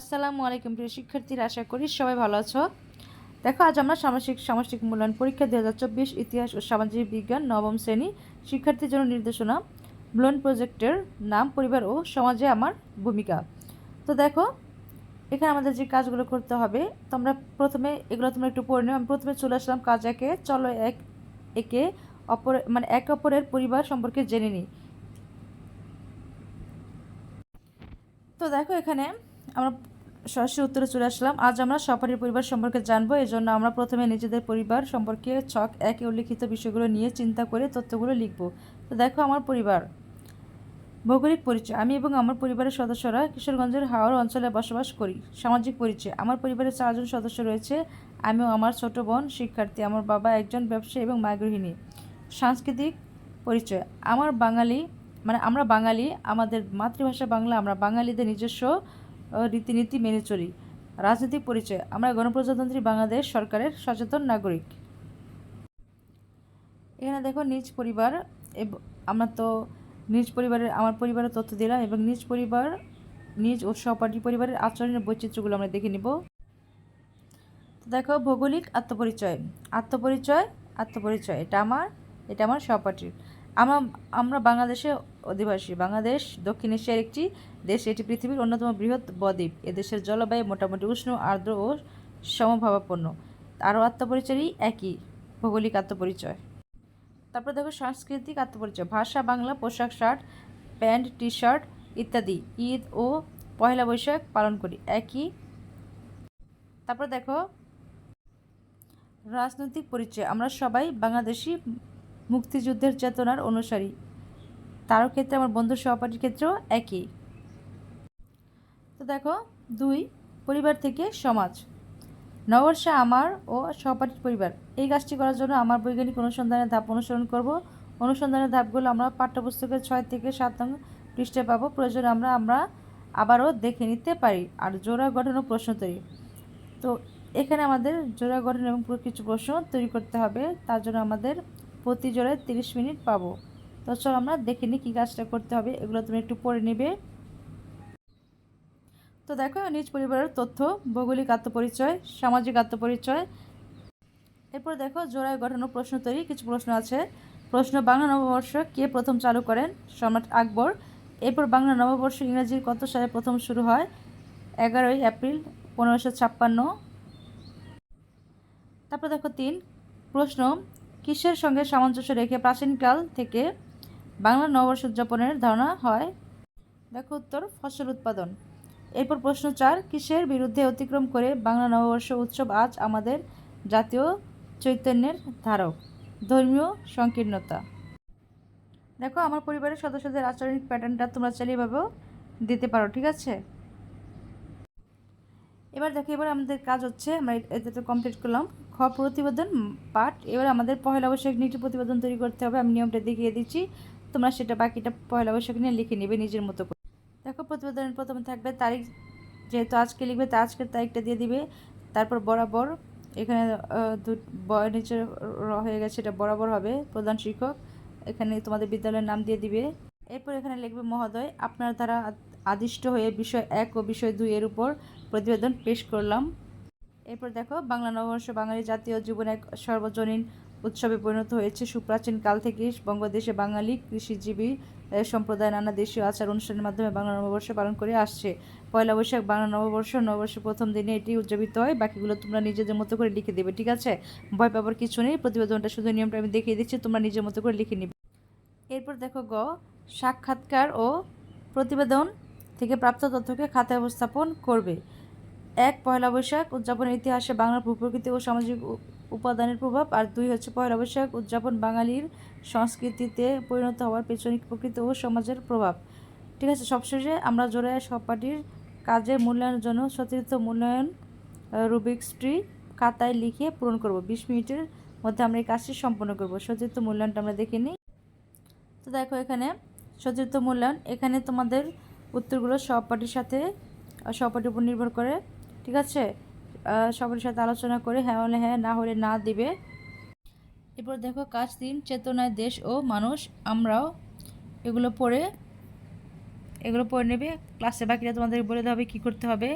আসসালামু আলাইকুম প্রিয় শিক্ষার্থীরা, আশা করি সবাই ভালো আছো। দেখো, আজ আমরা সামাজিক সামাজিক মূল্যায়ন পরীক্ষা দু হাজার চব্বিশ ইতিহাস ও সামাজিক বিজ্ঞান নবম শ্রেণি শিক্ষার্থীর জন্য নির্দেশনা। মূল্যায়ন প্রজেক্টের নাম, পরিবার ও সমাজে আমার ভূমিকা। তো দেখো, এখানে আমাদের যে কাজগুলো করতে হবে তোমরা প্রথমে এগুলো তোমরা একটু পড়ে নিও। আমি প্রথমে চলে আসলাম কাজ একে, চলো এক, একে অপর মানে এক অপরের পরিবার সম্পর্কে জেনে নিই। তো দেখো এখানে আমরা সরাসরি উত্তরে চলে আসলাম। আজ আমরা সপারির পরিবার সম্পর্কে জানব এই জন্য আমরা প্রথমে নিজেদের পরিবার সম্পর্কে ছক একে উল্লিখিত বিষয়গুলো নিয়ে চিন্তা করে তথ্যগুলো লিখব। তো দেখো আমার পরিবার। ভৌগোলিক পরিচয়। আমি এবং আমার পরিবারের সদস্যরা কিশোরগঞ্জের হাওড় অঞ্চলে বসবাস করি। সামাজিক পরিচয়। আমার পরিবারের চারজন সদস্য রয়েছে। আমি আমার ছোট বোন, শিক্ষার্থী, আমার বাবা একজন ব্যবসায়ী এবং মা গৃহিণী। সাংস্কৃতিক পরিচয়। আমার বাঙালি মানে আমরা বাঙালি, আমাদের মাতৃভাষা বাংলা, আমরা বাঙালিদের নিজস্ব রীতিনীতি মেনে চলি। রাজনৈতিক পরিচয়, আমরা গণপ্রজাতন্ত্রী বাংলাদেশ সরকারের সচেতন নাগরিক। এখানে দেখো, নিজ পরিবার আমরা তো নিজ পরিবারের, আমার পরিবারের তথ্য দিলাম এবং নিজ পরিবার, নিজ ও সহপাঠী পরিবারের আচরণের বৈচিত্র্যগুলো আমরা দেখে নিব। তো দেখো, ভৌগোলিক আত্মপরিচয় আত্মপরিচয় আত্মপরিচয়, এটা আমার এটা আমার সহপাঠীর। আমরা আমরা বাংলাদেশে অধিবাসী বাংলাদেশ, দক্ষিণ এশিয়ার একটি দেশ। এটি পৃথিবীর অন্যতম বৃহৎ বদ্বীপ। এদেশের জলবায়ু মোটামুটি উষ্ণ, আর্দ্র ও সমভাবাপন্ন। আরও আত্মপরিচয়ই একই, ভৌগোলিক আত্মপরিচয়। তারপর দেখো সাংস্কৃতিক আত্মপরিচয়। ভাষা, বাংলা, পোশাক, শার্ট, প্যান্ট টি শার্ট ইত্যাদি ঈদ ও পয়লা বৈশাখ পালন করি। একই। তারপর দেখো রাজনৈতিক পরিচয়। আমরা সবাই বাংলাদেশি মুক্তিযুদ্ধের চেতনার অনুসারী। তারও ক্ষেত্রে, আমার বন্ধুর সহপাঠীর ক্ষেত্রেও একই। তো দেখো, দুই, পরিবার থেকে সমাজ। নববর্ষে আমার ও সহপাঠীর পরিবার। এই কাজটি করার জন্য আমার বৈজ্ঞানিক অনুসন্ধানের ধাপ অনুসরণ করব। অনুসন্ধানের ধাপগুলো আমরা পাঠ্যপুস্তকের ছয় থেকে সাত নং পৃষ্ঠে পাবো। প্রয়োজনে আমরা আমরা আবারও দেখে নিতে পারি। আর জোড়া গঠন ও প্রশ্ন তৈরি। তো এখানে আমাদের জোড়া গঠন এবং কিছু প্রশ্ন তৈরি করতে হবে। তার জন্য আমাদের প্রতি জোড়ায় তিরিশ মিনিট পাবো। তো চলো আমরা দেখে নিই কী কাজটা করতে হবে। এগুলো তুমি একটু পড়ে নেবে। তো দেখো, নিজ পরিবারের তথ্য, ভৌগোলিক আত্মপরিচয়, সামাজিক আত্মপরিচয়। এরপর দেখো, জোড়ায় গঠন প্রশ্ন তৈরি। কিছু প্রশ্ন আছে। প্রশ্ন, বাংলা নববর্ষ কে প্রথম চালু করেন? সম্রাট আকবর। এরপর বাংলা নববর্ষ ইংরাজির কত সালে প্রথম শুরু হয়? এগারোই এপ্রিল পনেরোশো ছাপ্পান্ন। তারপর দেখো তিন, প্রশ্ন, কিসের সঙ্গে সামঞ্জস্য রেখে প্রাচীনকাল থেকে বাংলা নববর্ষ উদযাপনের ধারণা হয়। দেখো উত্তর, ফসল উৎপাদন। এরপর প্রশ্ন চার, কিসের বিরুদ্ধে অতিক্রম করে বাংলা নববর্ষ উৎসব আজ আমাদের জাতীয় চৈতন্যের ধারক? ধর্মীয় সংকীর্ণতা। দেখো, আমার পরিবারের সদস্যদের আচরণিক প্যাটার্নটা তোমরা চালিয়ে এভাবেও দিতে পারো, ঠিক আছে? এবার দেখো, এবার আমাদের কাজ হচ্ছে, আমরা এটা তো কমপ্লিট করলাম। খ, প্রতিবেদন পাঠ। এবার আমাদের পহেলা নিয়ে একটি প্রতিবেদন তৈরি করতে হবে। আমি নিয়মটা দেখিয়ে দিচ্ছি। তোমরা সেটা বাকিটা পয়লা বৈশাখ নিয়ে লিখে নেবে নিজের মতো করে। দেখো, প্রতিবেদনের প্রথমে থাকবে তারিখ। যেহেতু আজকে লিখবে, তা আজকের তারিখটা দিয়ে দিবে। তারপর বরাবর, এখানে নিচে হয়ে গেছে, এটা বরাবর হবে, প্রধান শিক্ষক। এখানে তোমাদের বিদ্যালয়ের নাম দিয়ে দিবে। এরপর এখানে লিখবে মহোদয়। আপনার দ্বারা আদিষ্ট হয়ে বিষয় এক ও বিষয় দুই এর উপর প্রতিবেদন পেশ করলাম। এরপর দেখো, বাংলা নববর্ষ, বাঙালি জাতীয় জীবন এক সর্বজনীন উৎসবে পরিণত হয়েছে সুপ্রাচীন কাল থেকে বঙ্গদেশে বাঙালি কৃষিজীবী সম্প্রদায়, নানা দেশীয় আচার অনুষ্ঠানের মাধ্যমে বাংলা নববর্ষ পালন করে আসছে। পয়লা বৈশাখ, বাংলা নববর্ষ নববর্ষের প্রথম দিনে এটি উদযাপিত হয়। বাকিগুলো তোমরা নিজেদের মতো করে লিখে দেবে, ঠিক আছে? ভয় পাবার কিছু নেই, প্রতিবেদনটা শুধু নিয়মটা আমি দেখিয়ে দিচ্ছি, তোমরা নিজের মতো করে লিখে নিবে। এরপর দেখো গ, সাক্ষাৎকার ও প্রতিবেদন থেকে প্রাপ্ত তথ্যকে খাতায় উপস্থাপন করবে। এক, পয়লা বৈশাখ, উদযাপনের ইতিহাসে বাংলার ভূপ্রকৃতি ও সামাজিক উপাদানের প্রভাব আর দুই হচ্ছে পয়লা বৈশাখ উদযাপন বাঙালির সংস্কৃতিতে পরিণত হওয়ার পেছনে প্রকৃত ও সমাজের প্রভাব। ঠিক আছে, সবশেষে আমরা জোড়ায় সহপাঠীর কাজের মূল্যায়নের জন্য সতীর্থ মূল্যায়ন রুবিক্স ট্রি খাতায় লিখে পূরণ করব। বিশ মিনিটের মধ্যে আমরা এই কাজটি সম্পন্ন করব। সতীর্থ মূল্যায়নটা আমরা দেখে নিই। তো দেখো এখানে, সতীর্থ মূল্যায়ন, এখানে তোমাদের উত্তরগুলো সহপাঠীর সাথে সহপাঠীর উপর নির্ভর করে। ঠিক আছে? সবার সাথে আলোচনা করে হ্যাঁ হলে হ্যাঁ না হলে না দিবে। এরপর দেখো, কাজ দিন, চেতনায় দেশ ও মানুষ, আমরাও এগুলো পড়ে এগুলো পড়ে নেবে। ক্লাসে বাকিরা তোমাদের বলে দেওয়া হবে কী করতে হবে।